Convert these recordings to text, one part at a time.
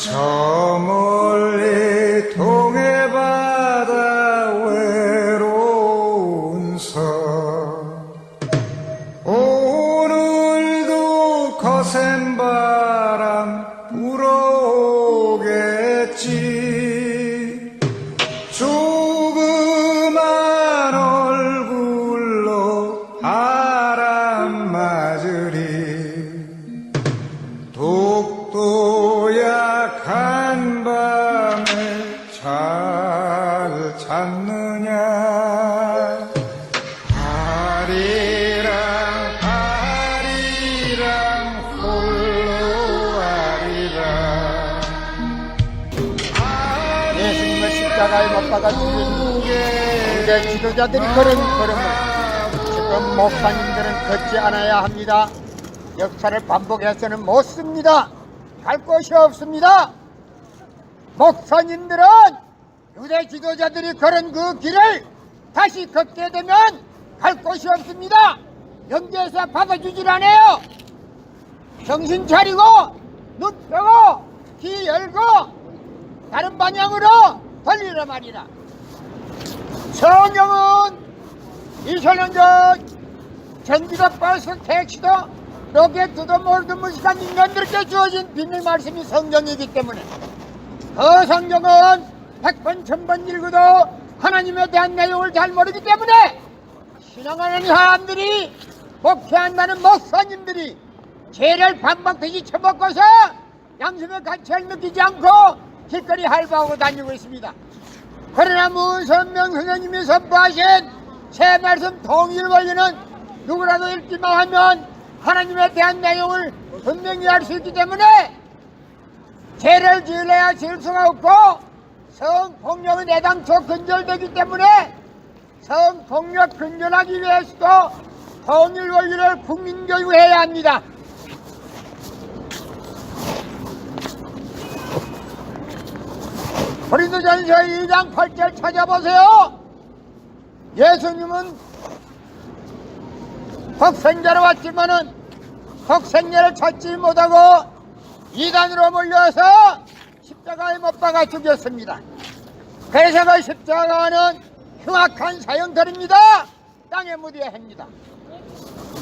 저 멀리 동 십자가에 못 박아 죽인 유대 지도자들이 걸은 걸음을 지금 목사님들은 걷지 않아야 합니다. 역사를 반복해서는 못 씁니다. 갈 곳이 없습니다. 목사님들은 유대 지도자들이 걸은 그 길을 다시 걷게 되면 갈 곳이 없습니다. 영계에서 받아주질 않아요. 정신 차리고 눈 펴고 귀 열고 다른 방향으로 돌리라 말이라. 성경은 2000년 전 전기도 버스 택시도 로켓도 모르도 무식한 인간들께 주어진 비밀 말씀이 성경이기 때문에 그 성경은 백번 천번 읽어도 하나님에 대한 내용을 잘 모르기 때문에 신앙하는 사람들이 목회한다는 목사님들이 죄를 반박되지 처먹고서 양심의 가치를 느끼지 않고 길거리 할바하고 다니고 있습니다. 그러나 문선명 선생님이 선포하신 새 말씀 통일 원리는 누구라도 읽기만 하면 하나님에 대한 내용을 분명히 알 수 있기 때문에 죄를 지으려야 지을 수가 없고 성폭력은 애당초 근절되기 때문에 성폭력 근절하기 위해서도 통일 원리를 국민교육해야 합니다. 고린도전서 2장 8절 찾아보세요. 예수님은 독생자로 왔지만은 독생자를 찾지 못하고 이단으로 몰려서 십자가에 못 박아 죽였습니다. 그래서 그 십자가는 흉악한 사형들입니다. 땅에 묻어야 합니다.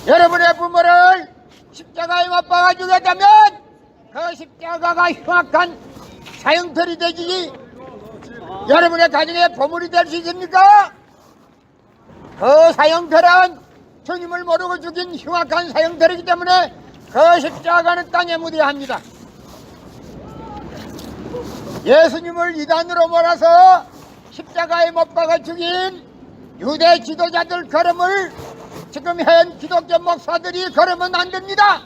여러분의 부모를 십자가에 못 박아 죽였다면 그 십자가가 흉악한 사형들이 되지 여러분의 가정의 보물이 될 수 있습니까? 그 사형들은 주님을 모르고 죽인 흉악한 사형들이기 때문에 그 십자가는 땅에 묻어야 합니다. 예수님을 이단으로 몰아서 십자가에 못 박아 죽인 유대 지도자들 걸음을 지금 현 기독교 목사들이 걸으면 안 됩니다.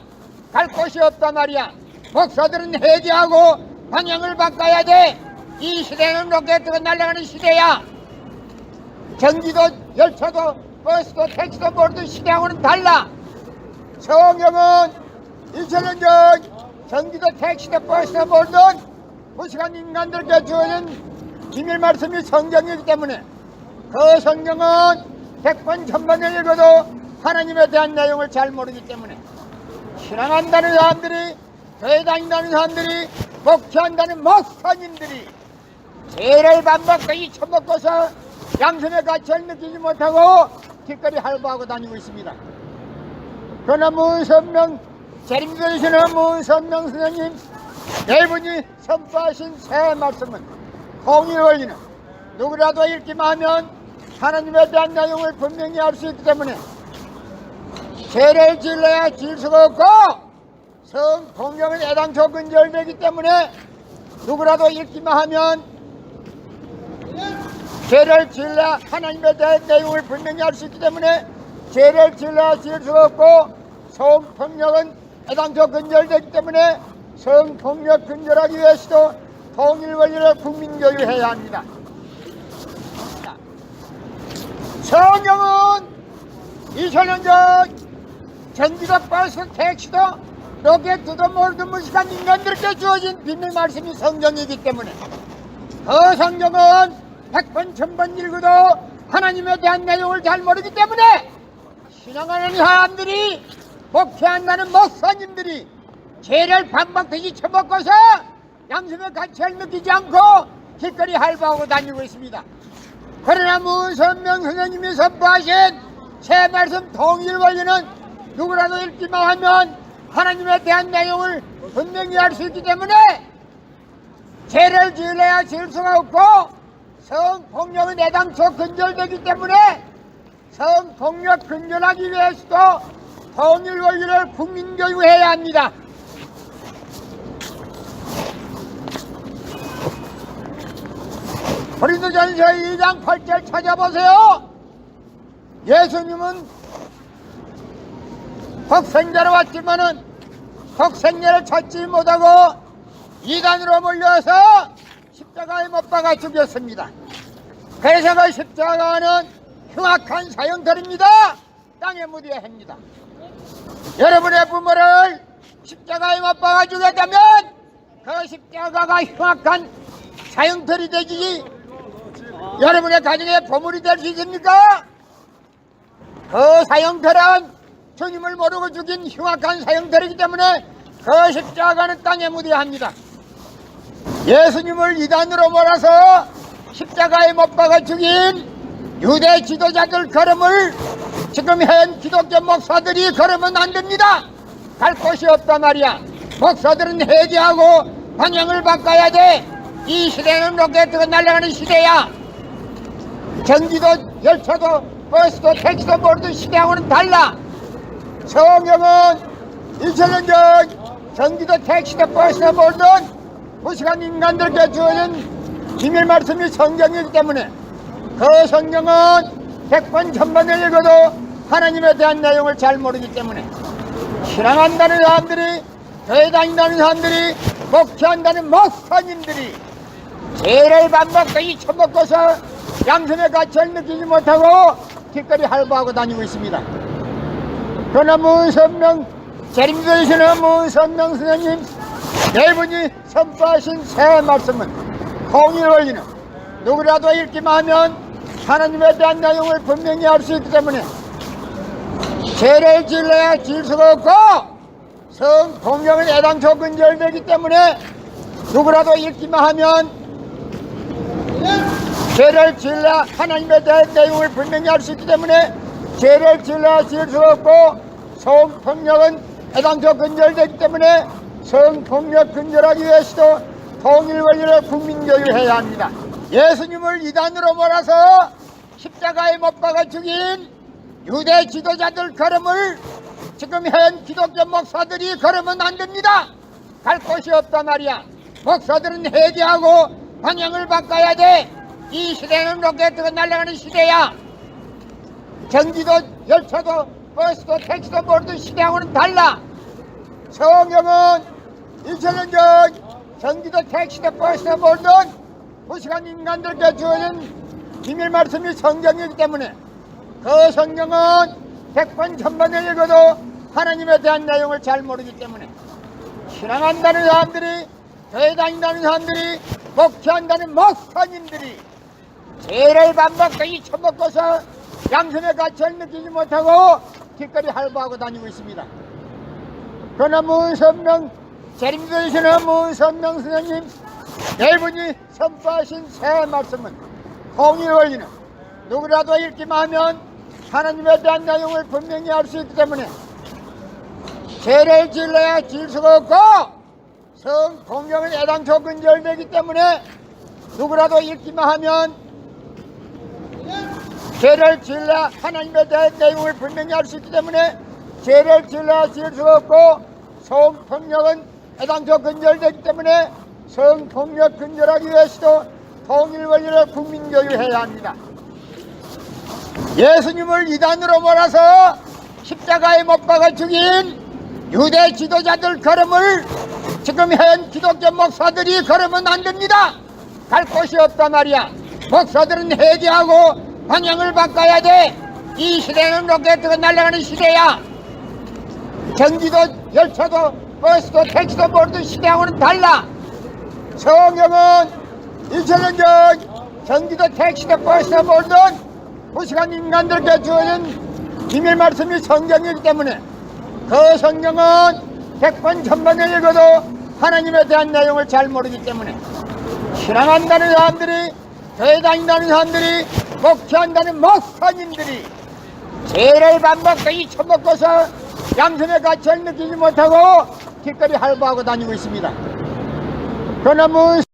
갈 곳이 없단 말이야. 목사들은 해제하고 방향을 바꿔야 돼. 이 시대는 로켓으로 날아가는 시대야. 전기도 열차도 버스도 택시도 모두 시대하고는 달라. 성경은 2000년 전 전기도 택시도 버스도 모든 무식한 인간들께 주어진 비밀 말씀이 성경이기 때문에 그 성경은 백번 천번을 읽어도 하나님에 대한 내용을 잘 모르기 때문에 신앙한다는 사람들이 교회 다닌다는 사람들이 목회한다는 목사님들이 죄를 반박하기 처먹고서 양심의 가치를 느끼지 못하고 길거리 할부하고 다니고 있습니다. 그러나 문선명 재림되시는 문선명 선생님 네 분이 선포하신 새 말씀은 통일 원리는 누구라도 읽기만 하면 하나님에 대한 내용을 분명히 알 수 있기 때문에 죄를 지을래야 지을 수가 없고 성공경은 애당초 근절되기 때문에 누구라도 읽기만 하면 죄를 지을래 하나님에 대한 내용을 분명히 알 수 있기 때문에 죄를 지을래 지을 수가 없고 성폭력은 애당초 근절되기 때문에 성폭력 근절하기 위해서도 통일 원리를 국민교육해야 합니다. 성경은 2000년 전 전기도 버스 택시도 로켓도 모르는 무식한 인간들께 주어진 비밀 말씀이 성경이기 때문에 그 성경은 백번 천번 읽어도 하나님에 대한 내용을 잘 모르기 때문에 신앙하는 사람들이 목회한다는 목사님들이 죄를 반박되지 처먹고서 양심의 가치를 느끼지 않고 길거리 할바하고 다니고 있습니다. 그러나 문선명 선생님이 선포하신 새 말씀 통일 원리는 누구라도 읽기만 하면 하나님에 대한 내용을 분명히 알 수 있기 때문에 죄를 지으려야 지을 수가 없고 성폭력은 애당초 근절되기 때문에 성폭력 근절하기 위해서도 통일 원리를 국민 교육해야 합니다. 고린도전서 2장 8절 찾아보세요. 예수님은 독생자로 왔지만은 독생자를 찾지 못하고 이단으로 몰려서 십자가에 못 박아 죽였습니다. 그래서 그 십자가는 흉악한 사형들입니다. 땅에 묻어야 합니다. 여러분의 부모를 십자가에 못 박아 죽였다면 그 십자가가 흉악한 사형들이 되지 여러분의 가정에 보물이 될 수 있습니까? 그 사형들은 주님을 모르고 죽인 흉악한 사형들이기 때문에 그 십자가는 땅에 묻어야 합니다. 예수님을 이단으로 몰아서 십자가에 못 박아 죽인 유대 지도자들 걸음을 지금 현 기독교 목사들이 걸으면 안 됩니다. 갈 곳이 없단 말이야. 목사들은 해제하고 방향을 바꿔야 돼. 이 시대는 로켓트가 날아가는 시대야. 전기도 열차도 버스도 택시도 모르던 시대하고는 달라. 성경은 2000년 전 전기도 택시도 버스도 모르던 무식한 인간들께 주어진 비밀 말씀이 성경이기 때문에 그 성경은 백번 천번을 읽어도 하나님에 대한 내용을 잘 모르기 때문에 신앙한다는 사람들이 교회 다닌다는 사람들이 목회한다는 목사님들이 죄를 반복되이 처먹고서 양심의 가치를 느끼지 못하고 길거리 할부하고 다니고 있습니다. 그러나 문선명 재림되시는 문선명 선생님 네 분이 선포하신 새 말씀은 공일 원리는 누구라도 읽기만 하면 하나님에 대한 내용을 분명히 알 수 있기 때문에 죄를 질러야 질 수가 없고 성 공경은 애당초 근절되기 때문에 누구라도 읽기만 하면 죄를 질러 하나님에 대한 내용을 분명히 알 수 있기 때문에 죄를 질러 지을 수 없고 성폭력은 애당초 근절되기 때문에 성폭력 근절하기 위해서도 통일 원리를 국민교육해야 합니다. 예수님을 이단으로 몰아서 십자가에 못 박아 죽인 유대 지도자들 걸음을 지금 현 기독교 목사들이 걸으면 안 됩니다. 갈 곳이 없단 말이야. 목사들은 해제하고 방향을 바꿔야 돼. 이 시대는 로켓트가 날아가는 시대야. 전기도 열차도 버스도 택시도 모르던 시대하고는 달라. 성경은 2000년 전 전기도 택시도 버스도 모르던 무식한 인간들께 주어진 비밀 말씀이 성경이기 때문에 그 성경은 백번 천번을 읽어도 하나님에 대한 내용을 잘 모르기 때문에 신앙한다는 사람들이 교회 다닌다는 사람들이 목회한다는 목사님들이 죄를 반복되이 처먹고서 양심의 가치를 느끼지 못하고 길거리 할부하고 다니고 있습니다. 그러나 문선명 재림되시는 문선명 선생님 네 분이 선포하신 새 말씀은 통일 원리는 누구라도 읽기만 하면 하나님에 대한 내용을 분명히 알 수 있기 때문에 죄를 질러야 질 수가 없고 성 공경은 애당초 근절되기 때문에 누구라도 읽기만 하면 죄를 질러 하나님에 대한 내용을 분명히 알 수 있기 때문에 죄를 질러 지을 수가 없고 성폭력은 애당초 근절되기 때문에 성폭력 근절하기 위해서도 통일 원리를 국민교육해야 합니다. 예수님을 이단으로 몰아서 십자가에 못 박아 죽인 유대 지도자들 걸음을 지금 현 기독교 목사들이 걸으면 안 됩니다. 갈 곳이 없단 말이야. 목사들은 해제하고 방향을 바꿔야 돼. 이 시대는 로켓트가 날아가는 시대야. 전기도 열차도 버스도 택시도 모르던 시대하고는 달라. 성경은 2000년 전 전기도 택시도 버스도 모르던 무식한 인간들께 주어진 비밀 말씀이 성경이기 때문에 그 성경은 백번 천번을 읽어도 하나님에 대한 내용을 잘 모르기 때문에 신앙한다는 사람들이 교회 다닌다는 사람들이 목회한다는 목사님들이 죄를 반복되이 처먹고서 양심의 가치를 느끼지 못하고 길거리 할부하고 다니고 있습니다. 문